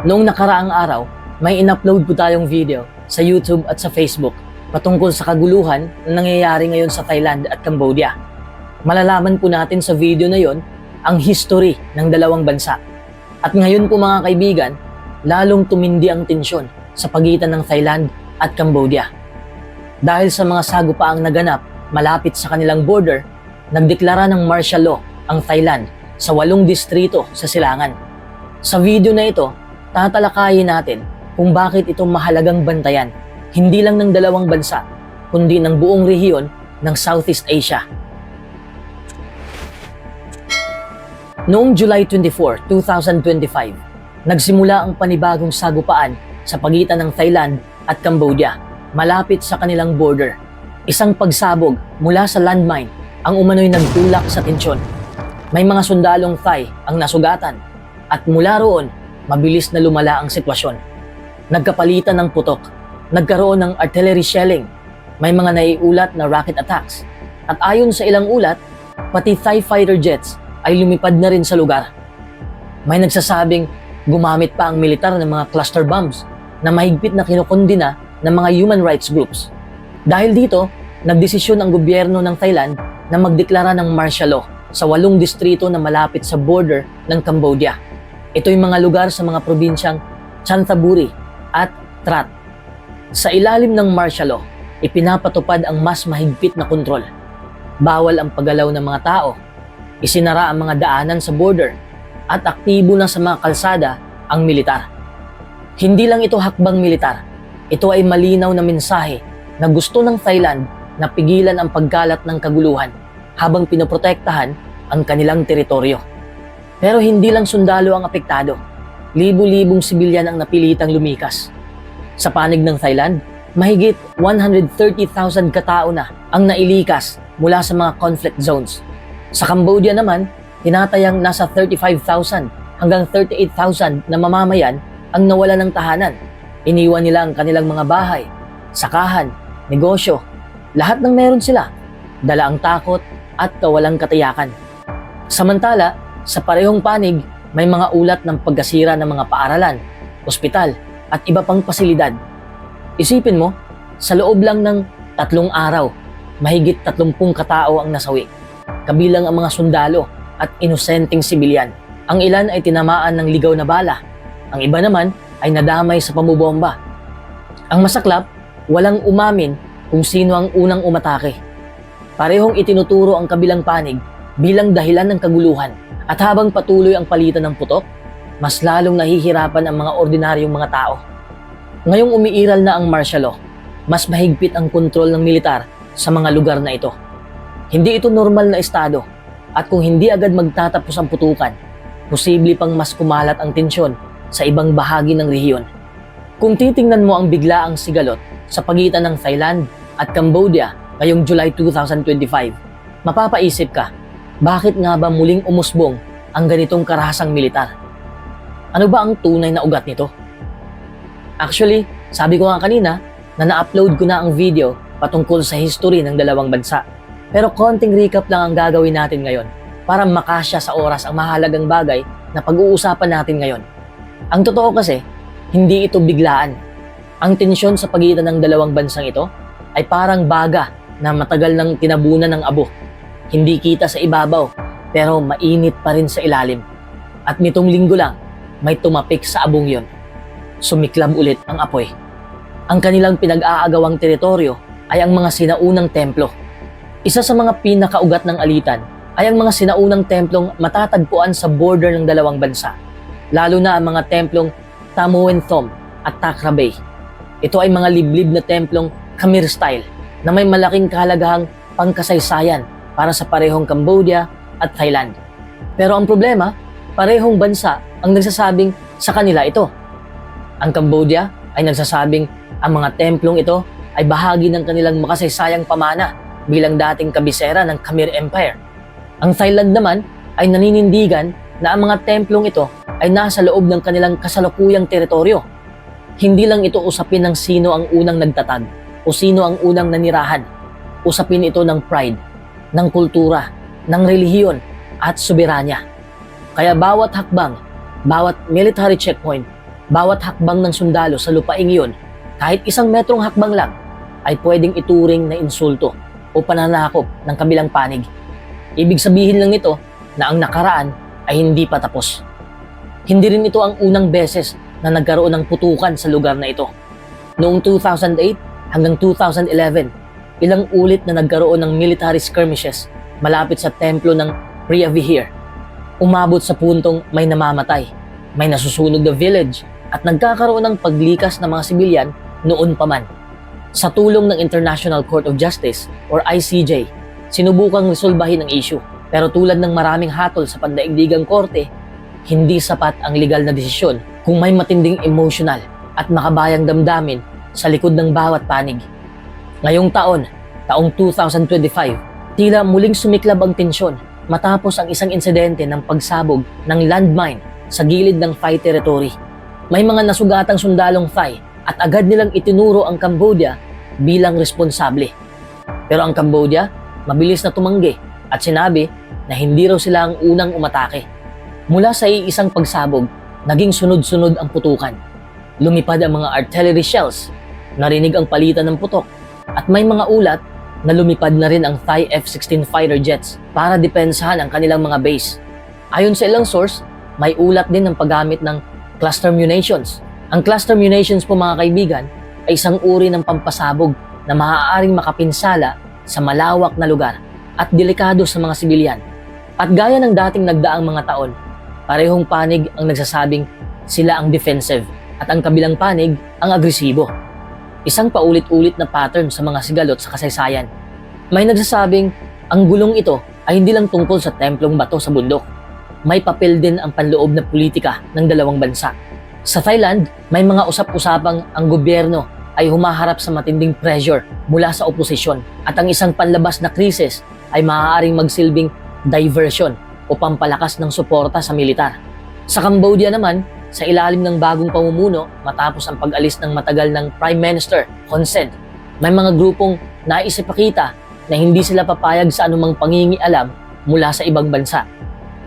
Noong nakaraang araw, may in-upload po tayong video sa YouTube at sa Facebook patungkol sa kaguluhan na nangyayari ngayon sa Thailand at Cambodia. Malalaman po natin sa video na yon ang history ng dalawang bansa. At ngayon po mga kaibigan, lalong tumindi ang tensyon sa pagitan ng Thailand at Cambodia. Dahil sa mga sagupaang naganap malapit sa kanilang border, nagdeklara ng martial law ang Thailand sa walong distrito sa silangan. Sa video na ito, tatalakayin natin kung bakit ito mahalagang bantayan, hindi lang ng dalawang bansa, kundi ng buong rehiyon ng Southeast Asia. Noong July 24, 2025, nagsimula ang panibagong sagupaan sa pagitan ng Thailand at Cambodia, malapit sa kanilang border. Isang pagsabog mula sa landmine ang umano'y nagtulak sa tensyon. May mga sundalong Thai ang nasugatan at mula roon, mabilis na lumala ang sitwasyon. Nagkapalitan ng putok, nagkaroon ng artillery shelling, may mga naiulat na rocket attacks, at ayon sa ilang ulat, pati Thai fighter jets ay lumipad na rin sa lugar. May nagsasabing gumamit pa ang militar ng mga cluster bombs na mahigpit na kinukundina ng mga human rights groups. Dahil dito, nagdesisyon ang gobyerno ng Thailand na magdeklara ng martial law sa walong distrito na malapit sa border ng Cambodia. Ito'y mga lugar sa mga probinsyang Chanthaburi at Trat. Sa ilalim ng martial law, ipinapatupad ang mas mahigpit na kontrol. Bawal ang paggalaw ng mga tao, isinara ang mga daanan sa border, at aktibo na sa mga kalsada ang militar. Hindi lang ito hakbang militar, ito ay malinaw na mensahe na gusto ng Thailand na pigilan ang pagkalat ng kaguluhan habang pinoprotektahan ang kanilang teritoryo. Pero hindi lang sundalo ang apektado. Libu-libong sibilyan ang napilitang lumikas. Sa panig ng Thailand, mahigit 130,000 katao na ang nailikas mula sa mga conflict zones. Sa Cambodia naman, tinatayang nasa 35,000 hanggang 38,000 na mamamayan ang nawala ng tahanan. Iniwan nila ang kanilang mga bahay, sakahan, negosyo, lahat ng meron sila. Dala ang takot at kawalang katiyakan. Samantala, sa parehong panig, may mga ulat ng pagkasira ng mga paaralan, ospital, at iba pang pasilidad. Isipin mo, sa loob lang ng tatlong araw, mahigit tatlumpung katao ang nasawi, kabilang ang mga sundalo at inosenteng sibilyan. Ang ilan ay tinamaan ng ligaw na bala, ang iba naman ay nadamay sa pamubomba. Ang masaklap, walang umamin kung sino ang unang umatake. Parehong itinuturo ang kabilang panig bilang dahilan ng kaguluhan at habang patuloy ang palitan ng putok, mas lalong nahihirapan ang mga ordinaryong mga tao. Ngayong umiiral na ang martial law, mas mahigpit ang kontrol ng militar sa mga lugar na ito. Hindi ito normal na estado at kung hindi agad magtatapos ang putukan, posible pang mas kumalat ang tensyon sa ibang bahagi ng rehiyon. Kung titingnan mo ang biglaang sigalot sa pagitan ng Thailand at Cambodia ngayong July 2025, mapapaisip ka, bakit nga ba muling umusbong ang ganitong karahasang militar? Ano ba ang tunay na ugat nito? Actually, sabi ko nga kanina na na-upload ko na ang video patungkol sa history ng dalawang bansa. Pero konting recap lang ang gagawin natin ngayon para makasya sa oras ang mahalagang bagay na pag-uusapan natin ngayon. Ang totoo kasi, hindi ito biglaan. Ang tensyon sa pagitan ng dalawang bansang ito ay parang baga na matagal nang tinabunan ng abo. Hindi kita sa ibabaw, pero mainit pa rin sa ilalim. At nitong linggo lang, may tumapik sa abong yon. Sumiklab ulit ang apoy. Ang kanilang pinag-aagawang teritoryo ay ang mga sinaunang templo. Isa sa mga pinakaugat ng alitan ay ang mga sinaunang templong matatagpuan sa border ng dalawang bansa, lalo na ang mga templong Tamuen Thom at Takra Bay. Ito ay mga liblib na templong Khmer style na may malaking kahalagahang pangkasaysayan para sa parehong Cambodia at Thailand. Pero ang problema, parehong bansa ang nagsasabing sa kanila ito. Ang Cambodia ay nagsasabing ang mga templong ito ay bahagi ng kanilang makasaysayang pamana bilang dating kabisera ng Khmer Empire. Ang Thailand naman ay naninindigan na ang mga templong ito ay nasa loob ng kanilang kasalukuyang teritoryo. Hindi lang ito usapin ng sino ang unang nagtatag o sino ang unang nanirahan. Usapin ito ng pride, ng kultura, ng relihiyon at soberanya. Kaya bawat hakbang, bawat military checkpoint, Bawat hakbang ng sundalo sa lupaing iyon, kahit isang metrong hakbang lang, ay pwedeng ituring na insulto o pananakop ng kabilang panig. Ibig sabihin lang nito na ang nakaraan ay hindi pa tapos. Hindi rin ito ang unang beses na nagkaroon ng putukan sa lugar na ito. Noong 2008 hanggang 2011, ilang ulit na nagkaroon ng military skirmishes malapit sa templo ng Priya Vihir. Umabot sa puntong may namamatay, may nasusunog na village at nagkakaroon ng paglikas ng mga sibilyan noon pa man. Sa tulong ng International Court of Justice or ICJ, sinubukang resolbahin ang issue. Pero tulad ng maraming hatol sa pandaigdigang korte, hindi sapat ang legal na desisyon kung may matinding emotional at makabayang damdamin sa likod ng bawat panig. Ngayong taon, taong 2025, tila muling sumiklab ang tensyon matapos ang isang insidente ng pagsabog ng landmine sa gilid ng Thai territory. May mga nasugatang sundalong Thai at agad nilang itinuro ang Cambodia bilang responsable. Pero ang Cambodia, mabilis na tumanggi at sinabi na hindi raw sila ang unang umatake. Mula sa iisang pagsabog, naging sunod-sunod ang putukan. Lumipad ang mga artillery shells, narinig ang palitan ng putok, at may mga ulat na lumipad na rin ang Thai F-16 fighter jets para depensahan ang kanilang mga base. Ayon sa ilang source, may ulat din ng paggamit ng cluster munitions. Ang cluster munitions po mga kaibigan ay isang uri ng pampasabog na maaaring makapinsala sa malawak na lugar at delikado sa mga sibilyan. At gaya ng dating nagdaang mga taon, parehong panig ang nagsasabing sila ang defensive at ang kabilang panig ang agresibo. Isang paulit-ulit na pattern sa mga sigalot sa kasaysayan. May nagsasabing ang gulong ito ay hindi lang tungkol sa templong bato sa bundok. May papel din ang panloob na politika ng dalawang bansa. Sa Thailand, may mga usap-usapang ang gobyerno ay humaharap sa matinding pressure mula sa oposisyon at ang isang panlabas na krisis ay maaaring magsilbing diversion o pampalakas ng suporta sa militar. Sa Cambodia naman, sa ilalim ng bagong pamumuno matapos ang pag-alis ng matagal ng Prime Minister Hun Sen, may mga grupong naisipakita na hindi sila papayag sa anumang pangingialam mula sa ibang bansa.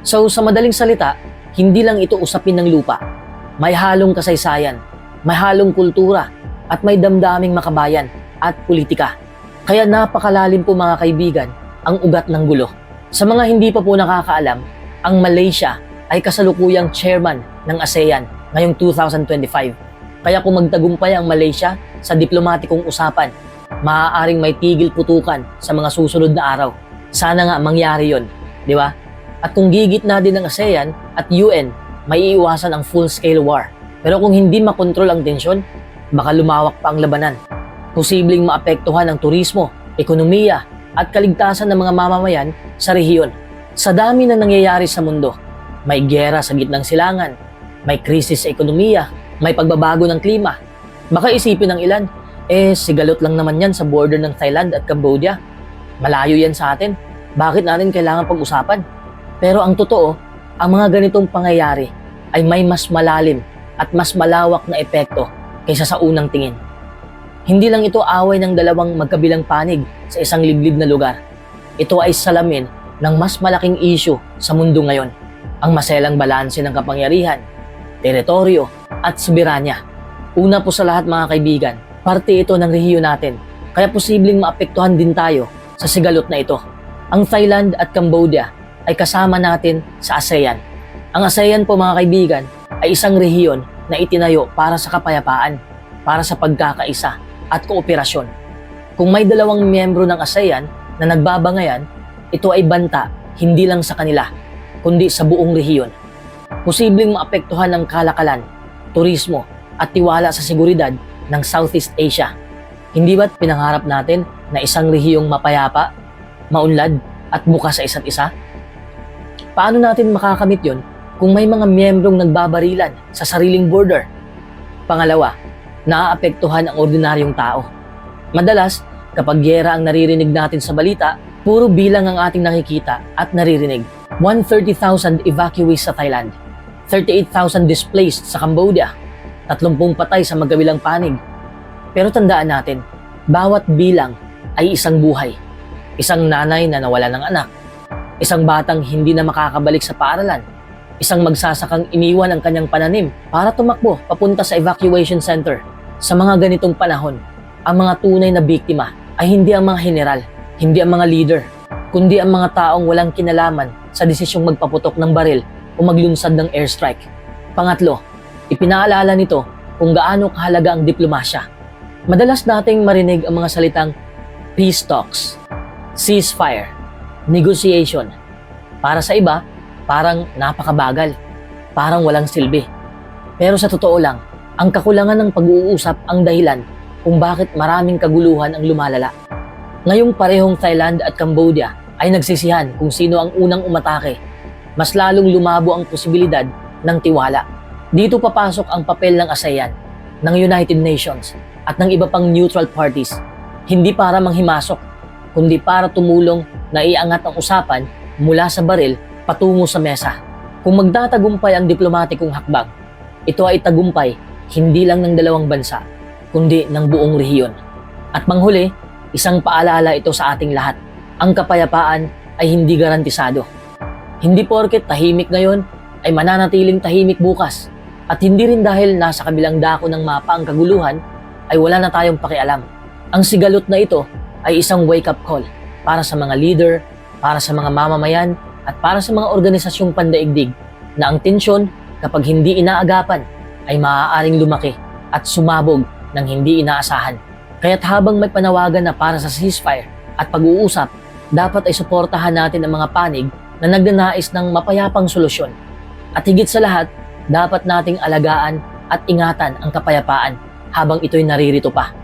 So sa madaling salita, hindi lang ito usapin ng lupa. May halong kasaysayan, may halong kultura, at may damdaming makabayan at politika. Kaya napakalalim po mga kaibigan ang ugat ng gulo. Sa mga hindi pa po nakakaalam, ang Malaysia ay kasalukuyang chairman ng ASEAN ngayong 2025. Kaya kung magtagumpay ang Malaysia sa diplomatikong usapan, maaaring may tigil putukan sa mga susunod na araw. Sana nga mangyari yon, di ba? At kung gigit na din ng ASEAN at UN, may iiwasan ang full-scale war. Pero kung hindi makontrol ang tensyon, baka lumawak pa ang labanan. Posibleng maapektuhan ang turismo, ekonomiya, at kaligtasan ng mga mamamayan sa rehiyon. Sa dami na nangyayari sa mundo, may gera sa gitnang silangan, may krisis sa ekonomiya, may pagbabago ng klima. Baka isipin ng ilan, eh sigalot lang naman yan sa border ng Thailand at Cambodia. Malayo yan sa atin. Bakit natin kailangan pag-usapan? Pero ang totoo, ang mga ganitong pangyayari ay may mas malalim at mas malawak na epekto kaysa sa unang tingin. Hindi lang ito away ng dalawang magkabilang panig sa isang liblib na lugar. Ito ay salamin ng mas malaking issue sa mundo ngayon. Ang maselang balanse ng kapangyarihan, teritoryo at soberanya. Una po sa lahat mga kaibigan, parte ito ng rehiyon natin. Kaya posibleng maapektuhan din tayo sa sigalot na ito. Ang Thailand at Cambodia ay kasama natin sa ASEAN. Ang ASEAN po mga kaibigan ay isang rehiyon na itinayo para sa kapayapaan, para sa pagkakaisa at kooperasyon. Kung may dalawang miyembro ng ASEAN na nagbabangayan, ito ay banta hindi lang sa kanila, kundi sa buong rehiyon. Posibleng maapektuhan ng kalakalan, turismo at tiwala sa seguridad ng Southeast Asia. Hindi ba't pinangarap natin na isang rehiyong mapayapa, maunlad at bukas sa isa't isa? Paano natin makakamit yon kung may mga miyembrong nagbabarilan sa sariling border? Pangalawa, naaapektuhan ang ordinaryong tao. Madalas, kapag gera ang naririnig natin sa balita, puro bilang ang ating nakikita at naririnig. 130,000 evacuees sa Thailand, 38,000 displaced sa Cambodia, 30 patay sa magkabilang panig. Pero tandaan natin, bawat bilang ay isang buhay. Isang nanay na nawala ng anak, isang batang hindi na makakabalik sa paaralan, isang magsasakang iniwan ang kanyang pananim para tumakbo papunta sa evacuation center. Sa mga ganitong panahon, ang mga tunay na biktima ay hindi ang mga general, hindi ang mga leader, kundi ang mga taong walang kinalaman sa desisyong magpaputok ng baril o maglunsad ng airstrike. Pangatlo, ipinaalala nito kung gaano kahalaga ang diplomasya. Madalas nating marinig ang mga salitang peace talks, ceasefire, negotiation. Para sa iba, parang napakabagal, parang walang silbi. Pero sa totoo lang, ang kakulangan ng pag-uusap ang dahilan kung bakit maraming kaguluhan ang lumalala. Ngayong parehong Thailand at Cambodia ay nagsisihan kung sino ang unang umatake, mas lalong lumabo ang posibilidad ng tiwala. Dito papasok ang papel ng ASEAN, ng United Nations at ng iba pang neutral parties, hindi para manghimasok, kundi para tumulong na iangat ang usapan mula sa baril patungo sa mesa. Kung magtatagumpay ang diplomatikong hakbang, ito ay tagumpay hindi lang ng dalawang bansa, kundi ng buong rehiyon. At manghuli, isang paalala ito sa ating lahat. Ang kapayapaan ay hindi garantisado. Hindi porket tahimik ngayon ay mananatiling tahimik bukas. At hindi rin dahil nasa kabilang dako ng mapa ang kaguluhan ay wala na tayong pakialam. Ang sigalot na ito ay isang wake-up call para sa mga leader, para sa mga mamamayan, at para sa mga organisasyong pandaigdig na ang tensyon kapag hindi inaagapan ay maaaring lumaki at sumabog ng hindi inaasahan. Kaya't habang may panawagan na para sa ceasefire at pag-uusap, dapat ay suportahan natin ang mga panig na nagnanais ng mapayapang solusyon. At higit sa lahat, dapat nating alagaan at ingatan ang kapayapaan habang ito'y naririto pa.